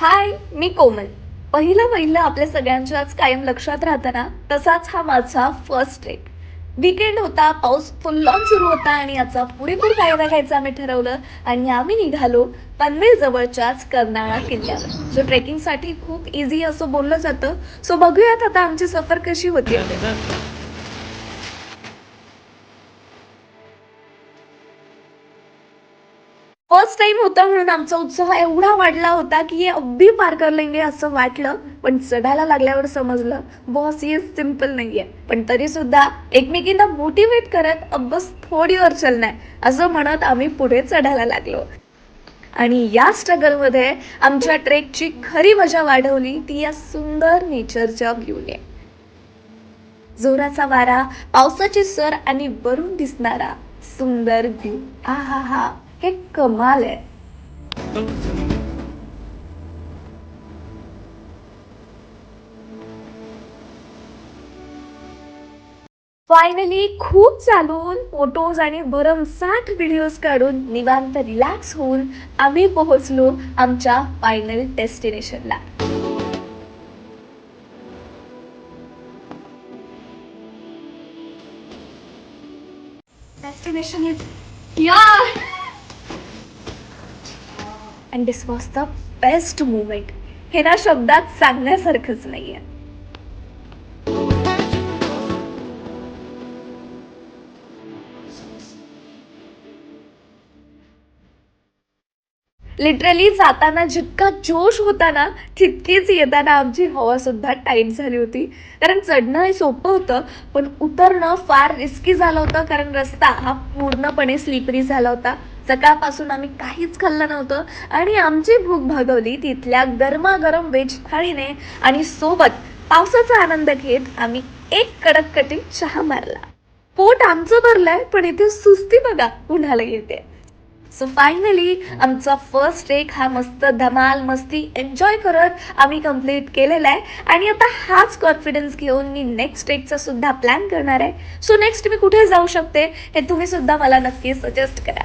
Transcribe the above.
हाय मी कोमल. पहिलं पहिलं आपल्या सगळ्यांच्याच कायम लक्षात राहताना तसाच हा माझा फर्स्ट ट्रेक वीकेंड होता पाऊस फुल ऑन सुरू होता आणि याचा पुरेपूर फायदा घ्यायचा आम्ही ठरवलं आणि आम्ही निघालो पनवेल जवळच्याच कर्नाळा किल्ल्यावर. जो ट्रेकिंगसाठी खूप इझी असं बोललं जातं. सो बघूयात आता आमची सफर कशी होती. फर्स्ट टाइम होता म्हणून आमचा उत्साह एवढा वाढला होता की हे अगदी पार कर लेंगे असं वाटलं. पण चढायला लागल्यावर समजलं बॉस हे सिंपल नाहीये. पण तरी सुद्धा एकमेकींना मोटिवेट करत अब बस थोडी वर चलना असं म्हणत आम्ही पुढे चढायला लागलो. आणि या स्ट्रगलमध्ये आमच्या ट्रेकची खरी मजा वाढवली ती या सुंदर नेचरच्या व्ह्यूने जोराचा वारा पावसाची सर आणि वरून दिसणारा सुंदर व्ह्यू हा हा हा. हे कमाल आहे. फायनली खूप चालून फोटोज आणि भरमसाठ व्हिडिओज काढून निवांत रिलॅक्स होऊन आम्ही पोहोचलो आमच्या फायनल डेस्टिनेशनला डेस्टिनेशन इज या and this was the best movement हे ना शब्दात सांगण्यासारखंच नाहीये. लिटरली जाताना जितका जोश होता ना तितकीच येताना आमची हवा सुद्धा टाईट झाली होती. कारण चढणं हे सोपं होतं पण उतरणं फार रिस्की झालं होतं कारण रस्ता हा पूर्णपणे स्लिपरी झाला होता. सकाळपासून आम्ही काहीच खाल्लं नव्हतं आणि आमची भूक भागवली तिथल्या गरमागरम वेज थाळीने आणि सोबत पावसाचा आनंद घेत आम्ही एक कडक कटी चहा मारला. पोट आमचं भरलंय पण इथे सुस्ती बघा उन्हाला येते. सो फायनली आमचा फर्स्ट ट्रेक हा मस्त धमाल मस्ती एन्जॉय करत आम्ही कंप्लीट केलेला आहे. आणि आता हाच कॉन्फिडन्स घेऊन मी नेक्स्ट ट्रेकचा सुद्धा प्लॅन करणार आहे. सो नेक्स्ट मी कुठे जाऊ शकते हे तुम्ही सुद्धा मला नक्की सजेस्ट करा.